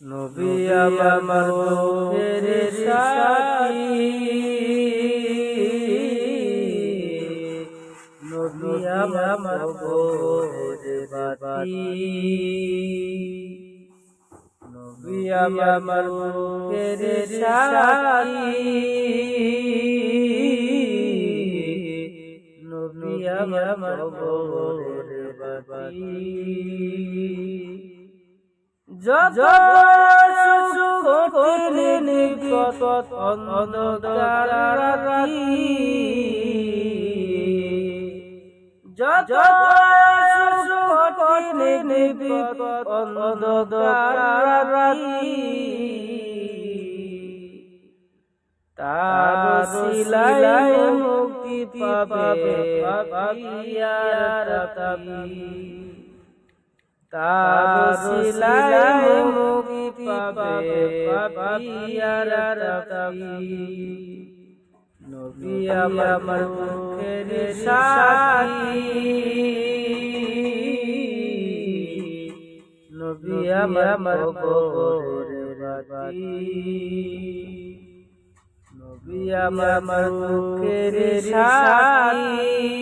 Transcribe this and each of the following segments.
নবী আমার মুখের সাথী নবী আমার ভোরে বাতি। নবী আমার মুখের সাথী নবী আমার ভোরে বাতি। রাতি তার শিলায় মুক্তি পাবে পাপিয়ার তাবি তার মুক্তি পাবে পাপিয়ার নবী আমার মুখের নবী আমার গোরে বাতি। নবী আমার মুখের সাথী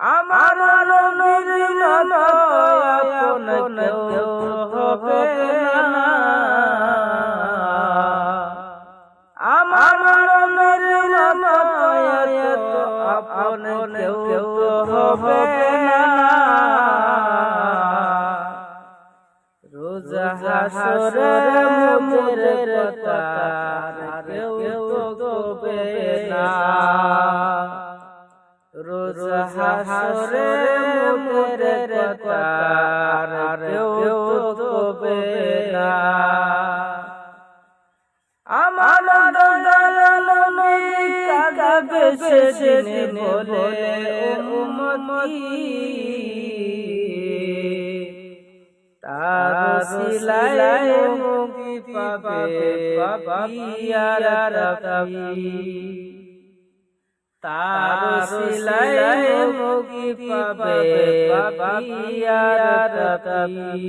আমার আমার নবীর মতো আপন কেউ হবে। রোজ হাসরে মুখের কথা কেউ হবে না। রোজ হাসরে মুখের কথা। তার সিলায় মুক্তি পাবে পাপিয়ার তাবি তার সিলায় মুক্তি পাবে পাপিয়ার তাবি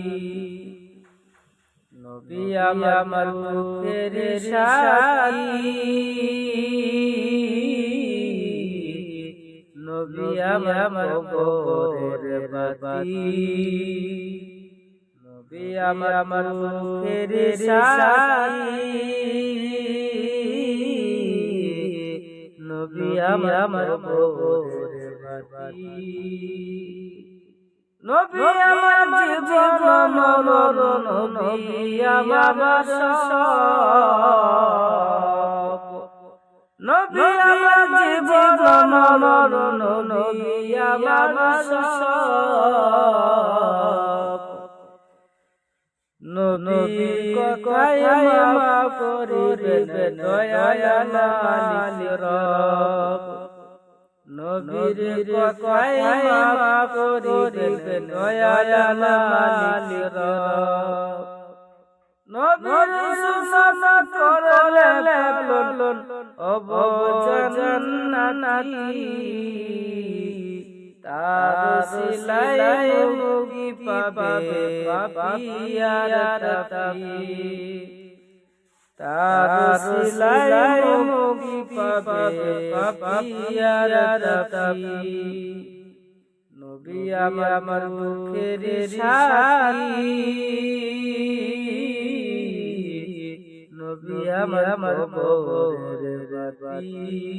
নবী আমার মুখের নবী আমার গোরে বাতি নবী আমার মুখের নবী আমার নবী আমার জীবন নবী আমার নবী আমার জীবন নবী আমার নবী কথায় মাফ করিবেন দয়াল মালিক রব নবীর কথায় মাফ করিবেন দয়াল মালিক রব নবীর সুসন করলে তার সিলাই মুগি পাবে পাপিয়ার তাবি তার সিলাই মুগি পাবে পাপিয়ার তাবি নবী আমার মুখের সাথী। নবী আমার আমার গোরে বাতি।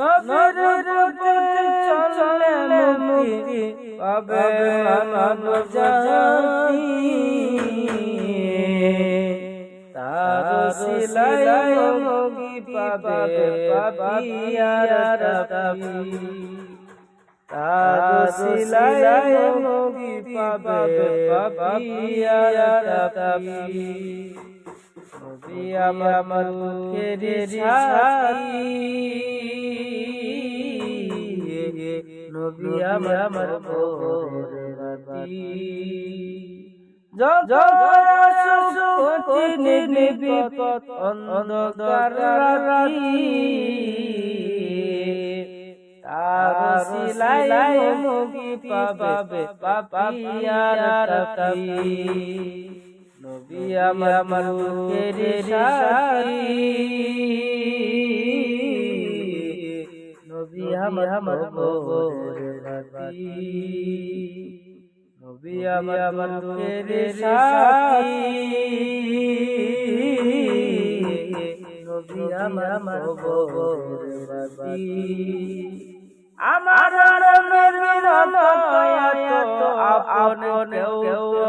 নবীর পথে চললে মুক্তি পাবে মানব জাতি। তার সিলাই মুক্তি পাবে পাপিয়ার তাবি তার নবী আমার মুখের নবী আমার বিপদ অন্ধকার রাতি তার সিলাই মুক্তি পাবে পাপিয়ার তাবি নবী আমার নবী আমার আমার ভোরবাতি নবী আমার আমার মুখের সাথী নবী আমার আমার আমার রঙের বিরত আপন কেউ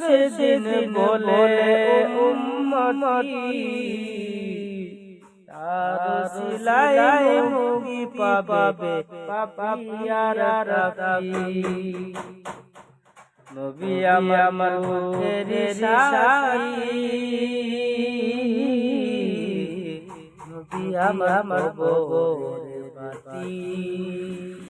সেদিন বলে উম্মতি। তার সিলাই মুগি পাবে পাপিয়ারা রাতি নবী আমার মুখের সাথী নবী আমার বউরে বাতি।